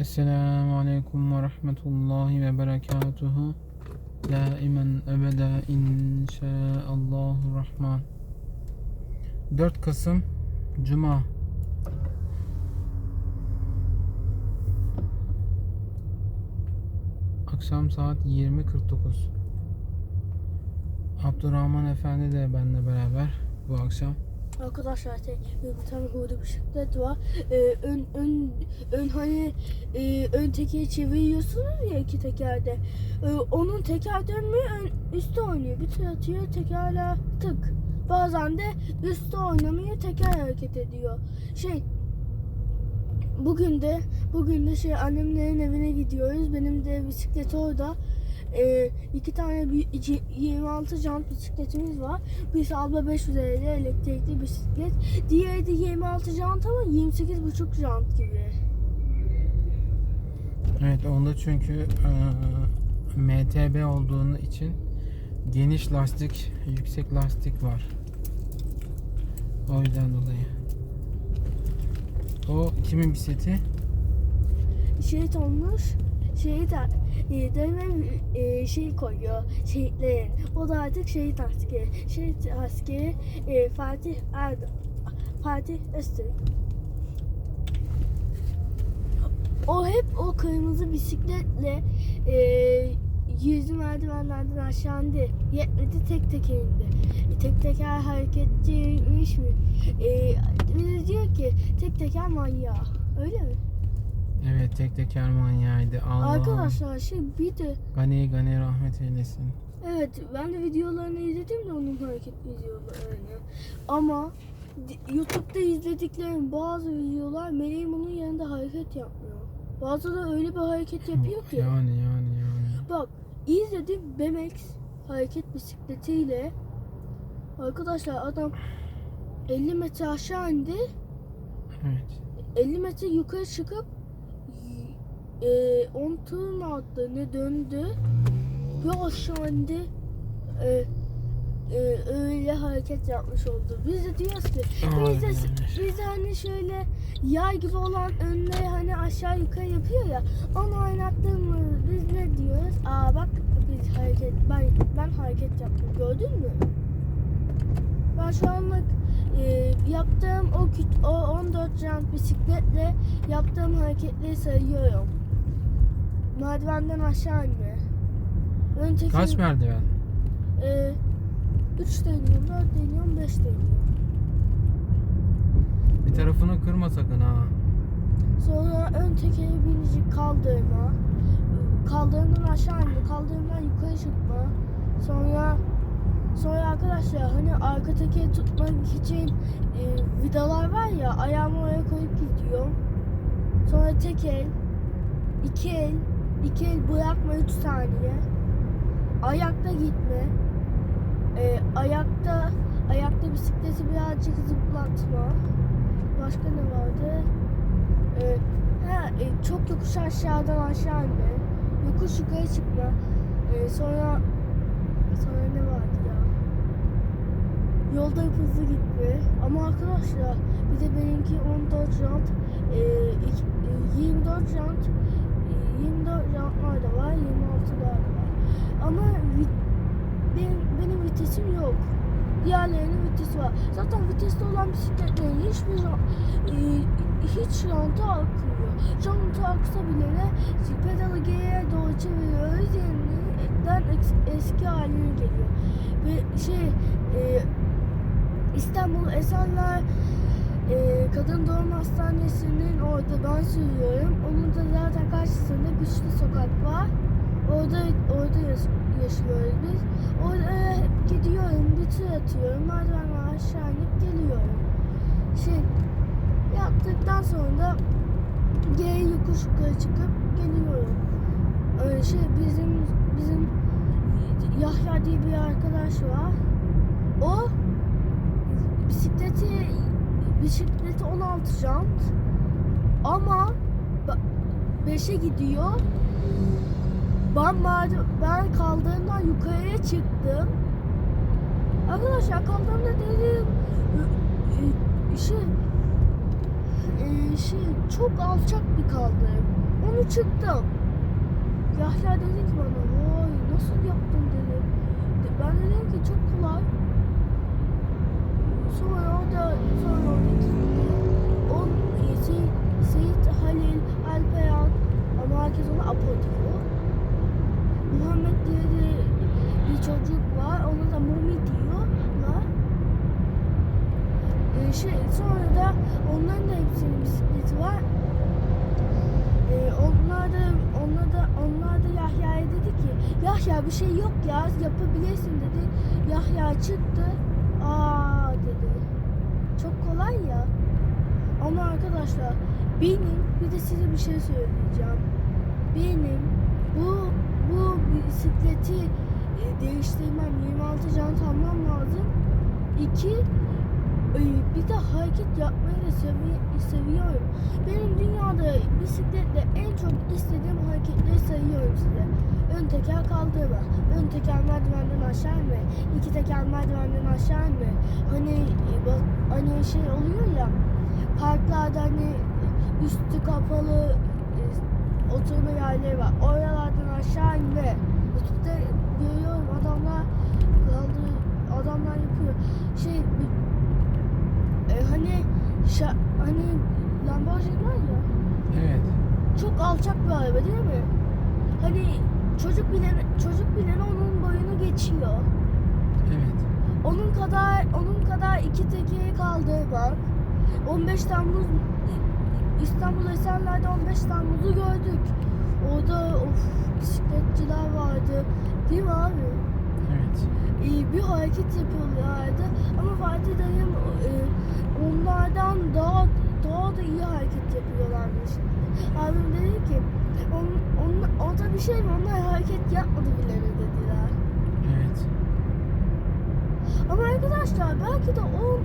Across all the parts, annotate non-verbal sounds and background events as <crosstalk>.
Esselamu Aleyküm ve Rahmetullahi ve Berekatuhu. Daimen ebede inşaallahu rahman. 4 Kasım Cuma. Akşam saat 20.49. Abdurrahman Efendi de benimle beraber bu akşam. Arkadaşlar şey, bir tane burada bisiklet var. Ee, ön ön ön hani e, ön tekeri çeviriyorsunuz ya iki tekerde. Ee, onun teker dönmüyor, ön, üstte oynuyor. Bir tır atıyor, tekerler tık. Bazen de üstte oynamıyor, teker hareket ediyor. Şey Bugün de bugün de şey annemlerin evine gidiyoruz. Benim de bisiklet orada. Ee, iki tane bir, iki- 26 jant bisikletimiz var. Birisi abla 500 TL elektrikli bisiklet. Diğeri de 26 jant ama 28,5 jant gibi. Evet onda çünkü eee, MTB olduğunu için geniş lastik, yüksek lastik var. O yüzden dolayı. O kimin bisikleti? Şehit olmuş. Şehit e, dönme e, şey koyuyor şehitlerin. O da artık şehit askeri. Şehit askeri e, Fatih Erdoğan. Fatih Öztürk. O hep o kırmızı bisikletle e, yüzü merdivenlerden aşağı indi. Yetmedi tek teker indi. Tek teker hareketçiymiş mi? E, diyor ki tek teker manyağı. Öyle mi? Evet tek teker manyağıydı. Allah Arkadaşlar şey bir de Gani gani rahmet eylesin. evet ben de videolarını izledim de onun hareket videolarını. Ama YouTube'da izlediklerim bazı videolar Meleğim onun yanında hareket yapmıyor. Bazıları öyle bir hareket yapıyor ki. Yani yani yani. Bak izledim BMX hareket bisikletiyle arkadaşlar adam 50 metre aşağı indi. Evet. 50 metre yukarı çıkıp e, 10 tur mu attı ne döndü bir aşağı indi e, e, öyle hareket yapmış oldu. Biz de diyoruz ki biz de, biz de hani şöyle yay gibi olan önleri hani aşağı yukarı yapıyor ya onu oynattığımız biz ne diyoruz? Aa bak biz hareket ben ben hareket yaptım gördün mü? Ben şu anlık e, yaptığım o, o 14 jant bisikletle yaptığım hareketleri sayıyorum. Merdivenden aşağı inme. Ön teker, Kaç merdiven? E, 3 deniyorum, 4 deniyorum, 5 deniyorum. Bir tarafını kırma sakın ha. Sonra ön tekeri binici kaldırma. Kaldırımdan aşağı inme, kaldırımdan yukarı çıkma. Sonra sonra arkadaşlar hani arka tekeri tutmak için e, vidalar var ya ayağımı oraya koyup gidiyorum. Sonra tek el, iki el, iki el bırakma 3 saniye. Ayakta gitme. E, ayakta ayakta bisikleti birazcık zıplatma. Başka ne vardı? E, ha, e, çok yokuş aşağıdan aşağı inme. Yokuş yukarı çıkma. E, sonra sonra ne vardı ya? Yolda hızlı gitme. Ama arkadaşlar bir de benimki 14 jant, e, iki- e, 24 jant, e, 24 jantlar da var, 26'lar da var. Ama vi- benim, benim vitesim yok. Diğerlerinin vitesi var. Zaten vitesli olan bisikletlerin hiçbir jant, e, hiç jantı akmıyor. Jantı aksa bile de pedalı geriye doğru çeviriyoruz. Yeniden es- eski haline geliyor. Ve şey e, İstanbul Esenler e, Kadın Doğum Hastanesi'nin orada ben sürüyorum. Onun da zaten karşısında güçlü sokak var. Orada orada yaş- yaşıyoruz biz. Oraya hep gidiyorum, bir tur atıyorum. Merdivenler aşağı inip geliyorum. Şey yaptıktan sonra da geri yokuş yukarı çıkıp geliyorum. Öyle şey bizim bizim Yahya diye bir arkadaş var. O bisikleti bisikleti 16 jant ama 5'e gidiyor. Ben ben kaldığımdan yukarıya çıktım. Arkadaşlar kaldığımda dedim e, şey e, şey çok alçak bir kaldırım. onu çıktım. Yahya dedi ki bana vay nasıl yaptın dedi. De- Ben de dedim. Sonra o da sonra o Seyit, Halil Alperen ama herkes ona Apo diyor. Muhammed diye de bir çocuk var. Ona da Mumi diyorlar. Ee, şey, sonra da onların da hepsinin bisikleti var. Ee, onlar da onlar da onlar da Yahya'ya dedi ki Yahya bir şey yok ya yapabilirsin dedi. Yahya çıktı. Aa kolay ya. Ama arkadaşlar benim bir de size bir şey söyleyeceğim. Benim bu bu bisikleti e, değiştirmem 26 jant almam lazım. İki e, bir de hareket yapmayı da sevi- seviyorum. Benim dünyada bisikletle en çok istediğim hareketleri sayıyorum size. Ön teker kaldırma, ön teker merdivenden aşağı inme, iki teker merdivenden aşağı inme. Hani e, hani şey oluyor ya, parklarda hani üstü kapalı e, oturma yerleri var. Oralardan aşağı inme. YouTube'da görüyorum adamlar kaldır, adamlar yapıyor. Şey e, hani şa, hani Lamborghini var ya Evet. çok alçak bir araba değil mi? Hani çocuk bile çocuk bile onun boyunu geçiyor. Evet. Onun kadar onun kadar iki tekeri kaldığı var. 15 Temmuz İstanbul Esenler'de 15 Temmuz'u gördük. Orada of bisikletçiler vardı. Değil mi abi? Evet. Ee, bir hareket yapıyorlardı. Ama Fatih dayım e, onlardan daha daha da iyi hareket yapıyorlarmış. Abim dedi ki on, on, orada bir şey mi? Onlar hareket yapmadı bile dediler. Evet. Ama arkadaşlar belki de on,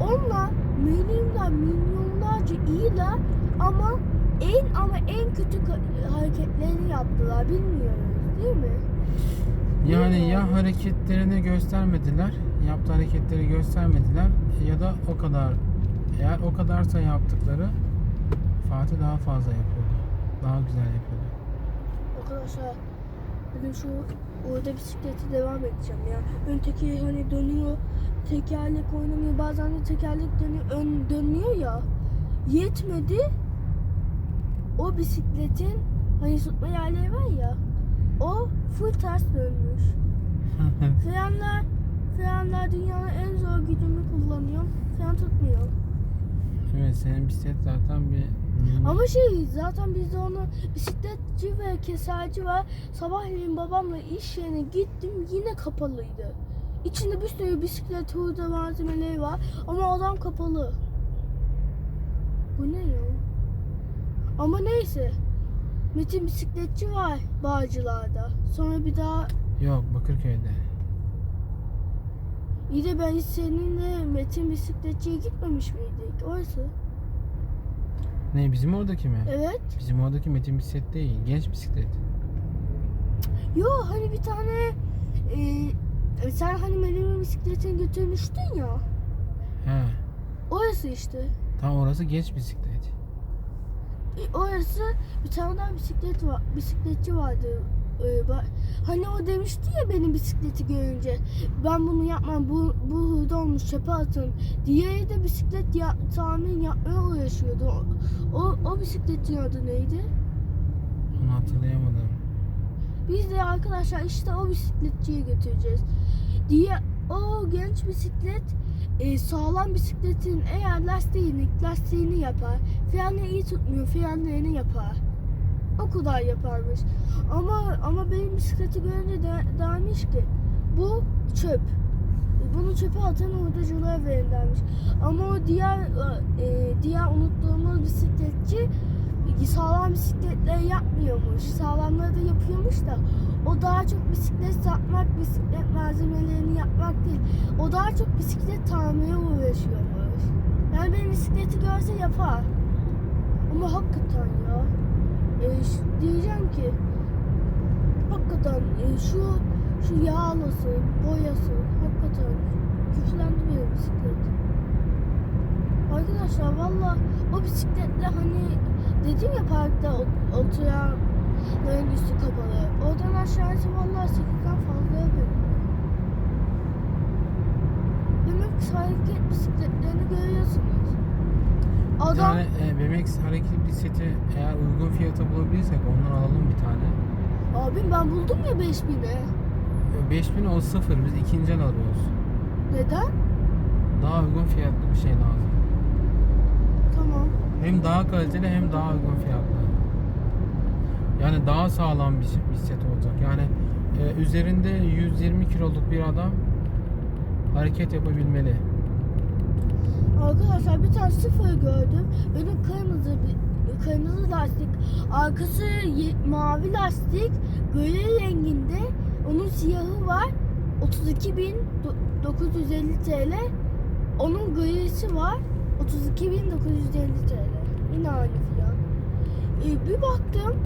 onlar milyonlar milyonlarca iyiler ama en ama en kötü hareketlerini yaptılar bilmiyoruz değil mi? Yani ya hareketlerini göstermediler, yaptığı hareketleri göstermediler ya da o kadar eğer o kadarsa yaptıkları Fatih daha fazla yapıyordu. Daha güzel yapıyordu. Arkadaşlar bugün şu orada bisiklete devam edeceğim ya. Ön tekeri hani dönüyor, tekerlek oynamıyor. Bazen de tekerlek dönüyor, ön dönüyor ya. Yetmedi. O bisikletin hani tutma yerleri var ya. O full ters dönmüş. <laughs> Frenler, frenler dünyanın en zor gücünü kullanıyorum. Fren tutmuyor. evet senin bisiklet zaten bir Ama şey zaten bizde onu bisikletçi ve keserci var. Sabahleyin babamla iş yerine gittim yine kapalıydı. İçinde bir sürü bisiklet hurda malzemeleri var ama adam kapalı. Bu ne ya? Ama neyse. Metin bisikletçi var Bağcılar'da. Sonra bir daha yok Bakırköy'de. iyi de ben hiç seninle Metin bisikletçiye gitmemiş miydik? Orası. Ne bizim oradaki mi? Evet. Bizim oradaki Metin bisiklet değil, genç bisiklet. Yo hani bir tane e, sen hani benim bisikletini götürmüştün ya. He. Orası işte. Tam orası genç bisiklet. E, orası bir tane daha bisiklet var, bisikletçi vardı. E, ba- hani o demişti ya benim bisikleti görünce ben bunu yapmam bu bu hurda olmuş çöpe atın. Diğeri de bisiklet ya, tamir yapmaya uğraşıyordu. O, o, o bisikletin adı neydi? Onu hatırlayamadım. Biz de arkadaşlar işte o bisikletçiye götüreceğiz. Diye o genç bisiklet e, sağlam bisikletin eğer lastiğini lastiğini yapar. Frenleri iyi tutmuyor frenlerini yapar. O kadar yaparmış. Ama ama benim bisikleti görünce de, dermiş ki bu çöp. E, Bunu çöpe atan hurdacılara verin dermiş. Ama o diğer e, diğer unuttuğumuz bisikletçi sağlam bisikletleri yapmıyormuş. Sağlamları da yapıyormuş da o daha çok bisiklet satmak, bisiklet malzemelerini yapmak değil. O daha çok bisiklet tamire uğraşıyormuş. Yani benim bisikleti görse yapar. Ama hakikaten ya. E, diyeceğim ki hakikaten e, şu şu yağlasın, boyasın. Hakikaten küflendi benim bisiklet. Arkadaşlar valla o bisikletle hani dedim ya parkta ot- oturanların üstü kapalı. Oradan aşağısı vallahi 8'den fazla yapıyor. Demek ki hareket bisikletlerini görüyorsunuz. Bir Adam tane e, BMX hareket bisikleti eğer uygun fiyata bulabilirsek ondan alalım bir tane. abim ben buldum ya 5000'e. E, 5000 o sıfır biz ikinci el alıyoruz. Neden? Daha uygun fiyatlı bir şey lazım. Tamam. Hem daha kaliteli hem daha uygun fiyatlı. Yani daha sağlam bir bisiklet olacak. Yani e, üzerinde 120 kiloluk bir adam hareket yapabilmeli. Arkadaşlar bir tane sıfır gördüm. Benim kırmızı bir kırmızı lastik, arkası mavi lastik, gri renginde. Onun siyahı var. 32.950 TL. Onun grisi var. 32.950 TL. Yine aynı fiyat. Ee, bir baktım,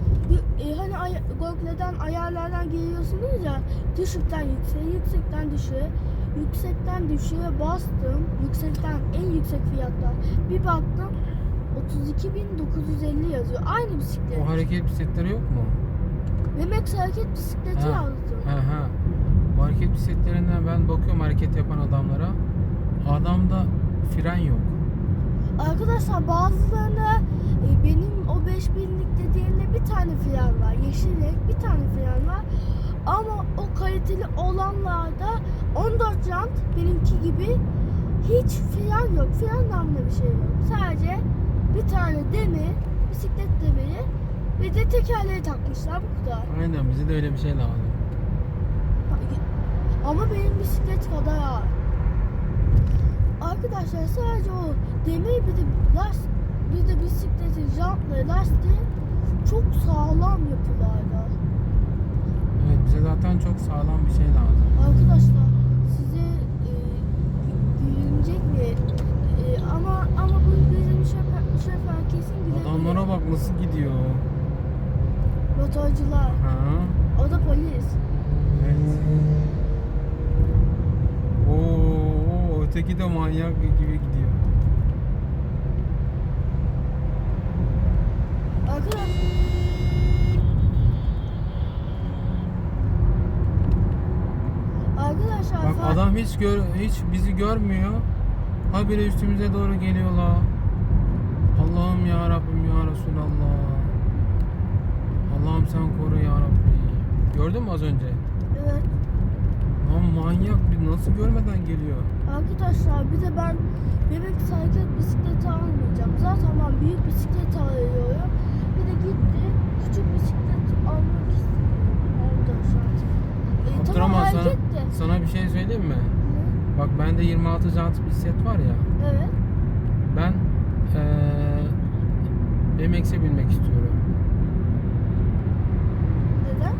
e, hani ay- Google'dan ayarlardan giriyorsunuz ya, düşükten yükseğe, yüksekten düşüğe, yüksekten düşüğe bastım, yüksekten en yüksek fiyatlar. Bir baktım, 32.950 yazıyor. Aynı bisiklet. O hareket bisikletleri yok mu? Demek hareket bisikleti Ha. yazdı. He he. Bu hareket bisikletlerinden ben bakıyorum hareket yapan adamlara. Adamda fren yok. Arkadaşlar bazılarına e, benim o 5000'lik dediğimde bir tane fren var. Yeşil renk bir tane fren var. Ama o kaliteli olanlarda 14 jant benimki gibi hiç fren yok. Fren namlı bir şey yok. Sadece bir tane demir, bisiklet demiri ve de tekerleği takmışlar bu kadar. Aynen bize de öyle bir şey lazım. Ama benim bisiklet kadar ağır. Arkadaşlar sadece o demir bir de last, bir de bisikletin jantları lastiği çok sağlam yapılarda. Evet bize zaten çok sağlam bir şey lazım. Arkadaşlar gülünecek mi? E, ama ama bu bizim şoför, şoför kesin gülebilir. Adamlara bak nasıl gidiyor. Motorcular. Ha? O da polis. Evet. Oo, öteki de manyak gibi gidiyor. Arkadaşlar Arkadaşlar Bak adam hiç gör hiç bizi görmüyor. Habire üstümüze doğru geliyorlar. Allah'ım ya Rabbim ya Resulallah. Allah'ım sen koru ya Rabbi. Gördün mü az önce? Evet. Lan manyak bir nasıl görmeden geliyor. Arkadaşlar bir de ben bebek hareket bisikleti almayacağım. Zaten ben büyük bisiklet alıyorum. Bir de gitti küçük bisiklet almak istiyorum. Arkadaşlar. E, tamam sana, de. sana bir şey söyleyeyim mi? Bak bende 26 jant bisiklet var ya. Evet. Ben eee BMX'e binmek istiyorum. Neden?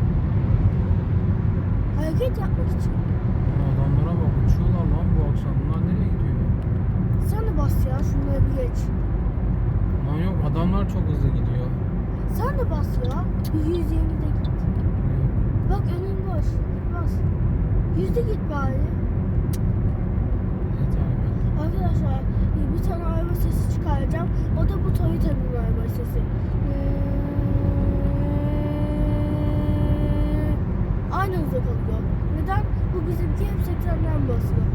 Hareket yapmak için. Adamlara bak uçuyorlar lan bu akşam. Bunlar nereye gidiyor? Sen de bas ya şunları bir geç. Lan yok adamlar çok hızlı gidiyor. Sen de bas ya. Bir 120'de git. Bak önün boş. Bas. Yüzde git bari. Yeter be. Arkadaşlar e, bir tane araba sesi çıkaracağım. O bu Toyota'nın araba sesi. Ee, Aynı hızda kalıyor. Neden? Bu bizimki hep 80'den basıyor.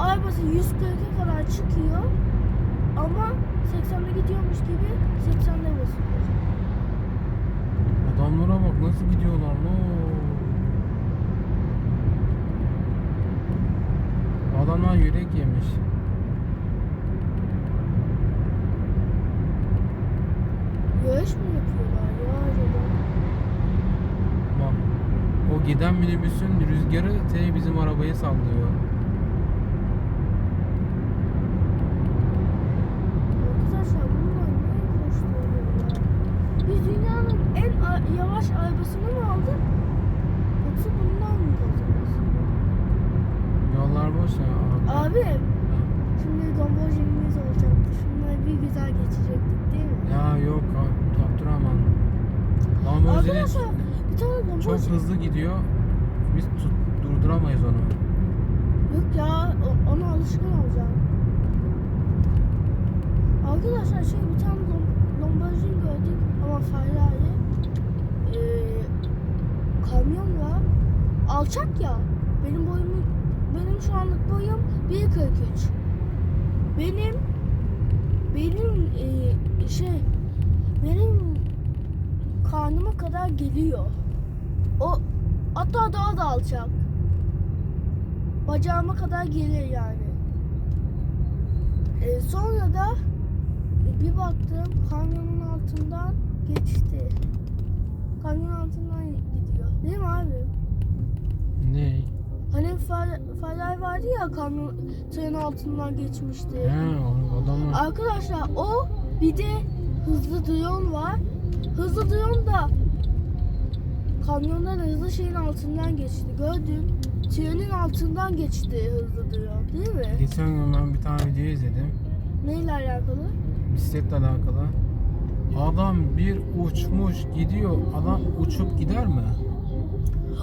Arabası 140'a kadar çıkıyor. Ama 80'de gidiyormuş gibi 80'de basıyor. Adamlara bak nasıl gidiyorlar lan. Adamlar yürek yemiş. Yarış mı yapıyorlar ya acaba? Bak o giden minibüsün rüzgarı te bizim arabayı sallıyor. biz tut, durduramayız onu. Yok ya ona alışkın olacağım. Arkadaşlar şey bir tane dom dombacıyı gördük ama Ferrari ee, kamyonla alçak ya benim boyum benim şu anlık boyum 1.43 benim benim e, şey benim karnıma kadar geliyor. O hatta daha da alçak. Bacağıma kadar gelir yani. E, sonra da bir baktım kamyonun altından geçti. Kamyonun altından gidiyor. Değil mi abi? Ne? Hani farlar vardı ya kamyon tren altından geçmişti. He, o adamlar. Arkadaşlar o bir de hızlı drone var. Hızlı drone da kamyondan hızlı şeyin altından geçti. Gördün. Trenin altından geçti hızlı drone değil mi? Geçen gün ben bir tane video izledim. Neyle alakalı? Bisikletle alakalı. Adam bir uçmuş gidiyor. Adam uçup gider mi?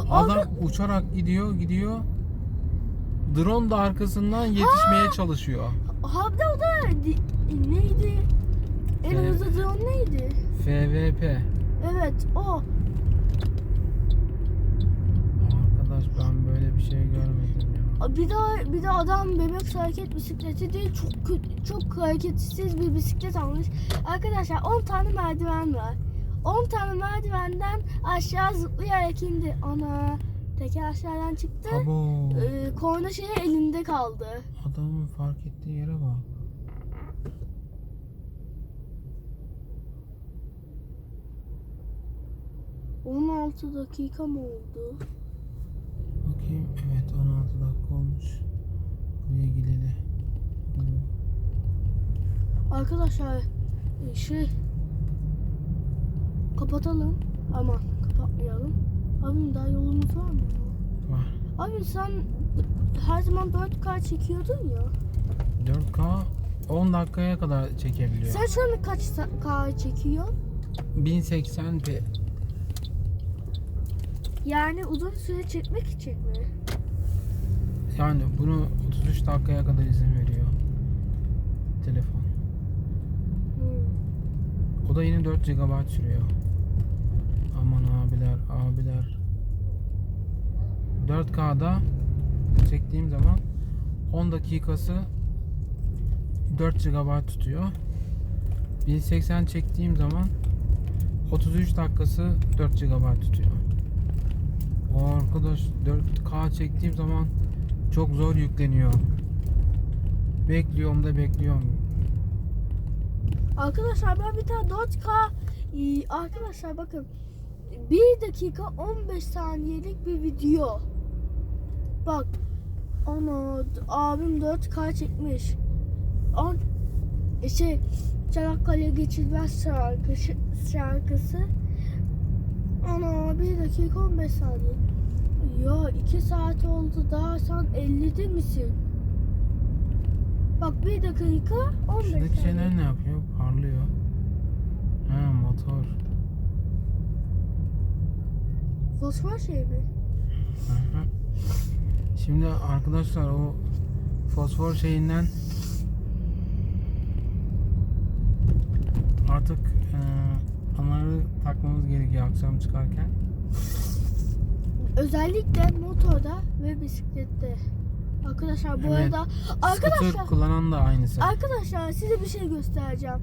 Adam uçarak gidiyor gidiyor. Drone da arkasından yetişmeye çalışıyor. Abi o da di- neydi? En Evet. hızlı drone neydi? FVP. Evet o. Arkadaş ben böyle bir şey görmedim ya. Bir de bir de adam bebek hareket bisikleti değil çok kö- çok hareketsiz bir bisiklet almış. Arkadaşlar 10 tane merdiven var. 10 tane merdivenden aşağı zıplayarak indi. Ana teker aşağıdan çıktı. Abo. Ee, korna şeyi elinde kaldı. Adamın fark ettiği yere bak. Ee, 16 dakika mı oldu? Bakayım. Evet 16 dakika olmuş. Buraya gideli. Arkadaşlar şey kapatalım. Aman kapatmayalım. Abim daha yolumuz var mı? Var. Abi sen her zaman 4K çekiyordun ya. 4K 10 dakikaya kadar çekebiliyor. Sen şu an kaç K çekiyorsun? 1080p. Yani uzun süre çekmek için mi? Yani bunu 33 dakikaya kadar izin veriyor. Telefon. Hmm. O da yine 4 GB sürüyor. Aman abiler abiler. 4K'da çektiğim zaman 10 dakikası 4 GB tutuyor. 1080 çektiğim zaman 33 dakikası 4 GB tutuyor. O arkadaş 4K çektiğim zaman çok zor yükleniyor. Bekliyorum da bekliyorum. Arkadaşlar ben bir tane 4K e, arkadaşlar bakın 1 dakika 15 saniyelik bir video. Bak ana abim 4K çekmiş. An, e, şey Çanakkale geçilmez şarkısı, şarkısı. Ana 1 dakika 15 saniye. Ya 2 saat oldu daha sen 50'de misin? Bak 1 dakika 15 Şuradaki saniye. şeyler ne yapıyor? Parlıyor. Ha motor. Fosfor şey mi? Şimdi arkadaşlar o fosfor şeyinden artık e, onları takmamız gerekiyor akşam çıkarken. Özellikle motorda ve bisiklette. Arkadaşlar bu Evet. arada arkadaşlar Scooter kullanan da aynısı. arkadaşlar size bir şey göstereceğim.